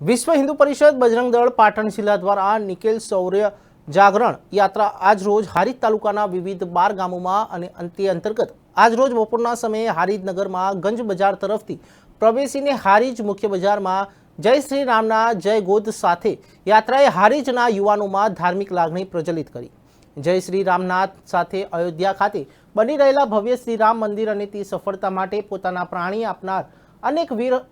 વિશ્વ હિન્દુ પરિષદ બજરંગ દળ પાટણ જિલ્લા દ્વારા નિકેલ શૌર્ય જાગરણ યાત્રા આજરોજ હારીજ તાલુકાના વિવિધ બાર ગામોમાં અને અંતે અંતર્ગત આજ રોજ બપોરના સમયે હારીજનગરમાં ગંજ બજાર તરફથી પ્રવેશીને હારીજ મુખ્ય બજારમાં જય શ્રી રામના જય ગોદ સાથે યાત્રાએ હારીજના યુવાનોમાં ધાર્મિક લાગણી પ્રજલિત કરી. જય શ્રી રામનાથ સાથે અયોધ્યા ખાતે બની રહેલા ભવ્ય શ્રી રામ મંદિર અને તે સફળતા માટે પોતાના પ્રાણી આપનાર અનેક વીર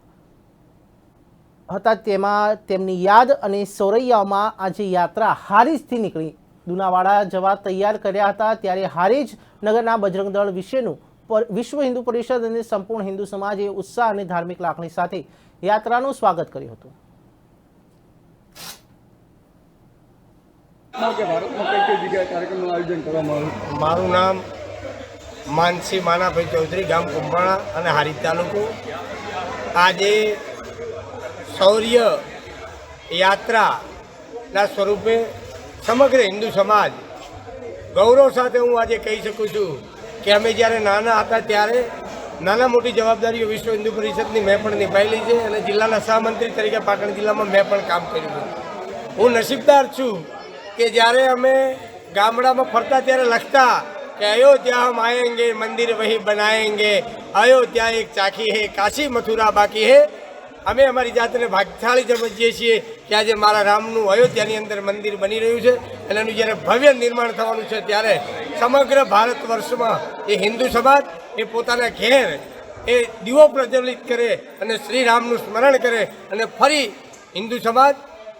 હતા તેમાં તેમની યાદ અને સોરૈયામાં આજે યાત્રા હારીજથી નીકળી. દુનાવાડા જવા તૈયાર કર્યા હતા ત્યારે હારીજ નગરના બજરંગ દળ વિશેનું વિશ્વ હિન્દુ પરિષદ અને સંપૂર્ણ હિન્દુ સમાજે ઉત્સાહ અને ધાર્મિક લાગણી સાથે યાત્રાનું સ્વાગત કર્યું હતું. મારું નામ માનસી માનાભાઈ ચૌધરી, ગામ કુંભાણા અને હારી તાલુકો. આજે શૌર્ય યાત્રાના સ્વરૂપે સમગ્ર હિન્દુ સમાજ ગૌરવ સાથે હું આજે કહી શકું છું કે અમે જ્યારે નાના હતા ત્યારે નાના મોટી જવાબદારીઓ વિશ્વ હિન્દુ પરિષદની મેં પણ નિભાવેલી છે અને જિલ્લાના સહમંત્રી તરીકે પાટણ જિલ્લામાં મેં પણ કામ કર્યું હું નસીબદાર છું કે જ્યારે અમે ગામડામાં ફરતા ત્યારે લખતા કે અયોધ્યા હમ આએંગે મંદિર વહી બનાએંગે અયોધ્યા એક ચાખી હે, કાશી મથુરા બાકી હે અમે અમારી જાતને ભાગ્યશાળી સમજીએ છીએ કે આજે મારા રામનું અયોધ્યાની અંદર મંદિર બની રહ્યું છે અને એનું જ્યારે ભવ્ય નિર્માણ થવાનું છે ત્યારે સમગ્ર ભારત વર્ષમાં એ હિન્દુ સમાજ, એ પોતાના ઘેર, એ દીવો પ્રજ્વલિત કરે અને શ્રી રામનું સ્મરણ કરે અને ફરી હિન્દુ સમાજ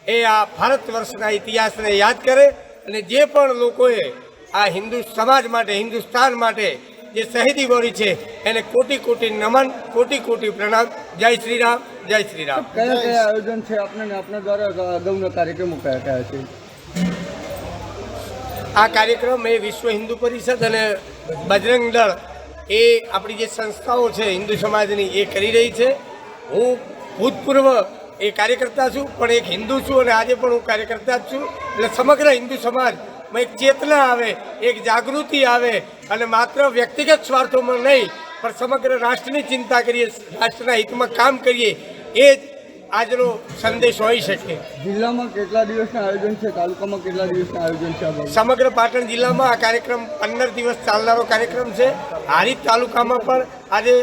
એ આ ભારત વર્ષના ઇતિહાસને યાદ કરે અને જે પણ લોકોએ આ હિન્દુ સમાજ માટે, હિન્દુસ્તાન માટે જે શહીદી વળી છે એને કોટી કોટી નમન કોટી કોટી પ્રણામ. જય શ્રી રામ જય શ્રી રામ કયા કયા આયોજન છે આપને આપના દ્વારા અગાઉના કાર્યક્રમો કયા કયા છે? આ કાર્યક્રમ એ વિશ્વ હિન્દુ પરિષદ અને બજરંગ દળ એ આપણી જે સંસ્થાઓ છે હિન્દુ સમાજની એ કરી રહી છે. હું ભૂતપૂર્વ એ કાર્યકર્તા છું પણ એક હિન્દુ છું અને આજે પણ હું કાર્યકર્તા જ છું. એટલે સમગ્ર હિન્દુ સમાજમાં એક ચેતના આવે એક જાગૃતિ આવે અને માત્ર વ્યક્તિગત સ્વાર્થોમાં નહીં પણ સમગ્ર રાષ્ટ્રની ચિંતા કરીએ રાષ્ટ્રના હિતમાં કામ કરીએ એ જ આજનો સંદેશ હોઈ શકે. જિલ્લામાં કેટલા દિવસના આયોજન છે? તાલુકામાં કેટલા દિવસના આયોજન છે સમગ્ર પાટણ જિલ્લામાં આ કાર્યક્રમ પંદર દિવસ ચાલનારો કાર્યક્રમ છે. હારીજ તાલુકામાં પણ આજે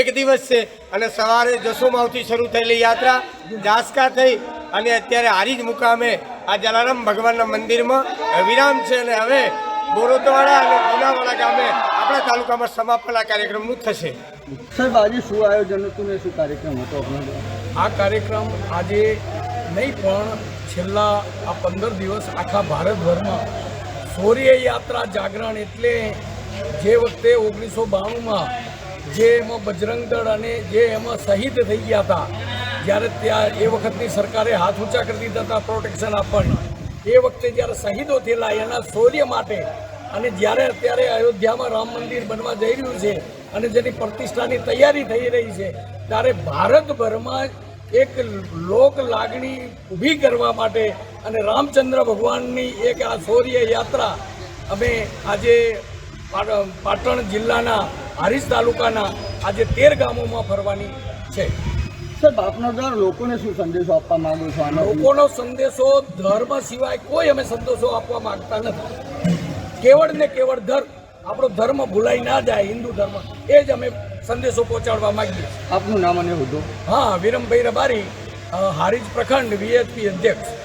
એક દિવસ છે અને સવારે જસોમાવથી શરૂ થયેલી યાત્રા જાસકા થઈ અને અત્યારે હારીજ મુકામે આ જલારામ ભગવાનના મંદિરમાં વિરામ છે અને હવે બોરોદવાડા અને ગુનાવાડા ગામે આપણા તાલુકામાં સમાપન આ કાર્યક્રમનું થશે. સાહેબ આજે શું આયોજન હતું ને શું કાર્યક્રમ હતો આ કાર્યક્રમ આજે નહીં પણ છેલ્લા આ પંદર દિવસ આખા ભારતભરમાં શૌર્ય યાત્રા જાગરણ એટલે જે વખતે ઓગણીસો બાણુંમાં જે એમાં બજરંગ દળ અને જે એમાં શહીદ થઈ ગયા હતા જ્યારે ત્યાં એ વખતની સરકારે હાથ ઊંચા કરી દીધા હતા પ્રોટેક્શન આપવાના. એ વખતે જ્યારે શહીદો થયેલા એના શૌર્ય માટે અને જ્યારે અત્યારે અયોધ્યામાં રામ મંદિર બનવા જઈ રહ્યું છે અને જેની પ્રતિષ્ઠાની તૈયારી થઈ રહી છે, ત્યારે ભારતભરમાં એક લોક લાગણી ઊભી કરવા માટે અને રામચંદ્ર ભગવાનની એક આ શૌર્ય યાત્રા અમે આજે પાટણ જિલ્લાના હારીજ તાલુકાના આજે તેર ગામોમાં ફરવાની છે. સાહેબ આપના દર લોકોને શું સંદેશો આપવા માંગો છો? આનો લોકોનો સંદેશો ધર્મ સિવાય કોઈ અમે સંદેશો આપવા માંગતા નથી. કેવળ ને કેવળ ધર્મ. આપણો ધર્મ ભૂલાઈ ના જાય હિન્દુ ધર્મ. એ જ અમે સંદેશો પહોંચાડવા માંગીએ આપનું નામ અને હોદ્દો? હા વિરમભાઈ રબારી હારીજ પ્રખંડ વીએચપી અધ્યક્ષ.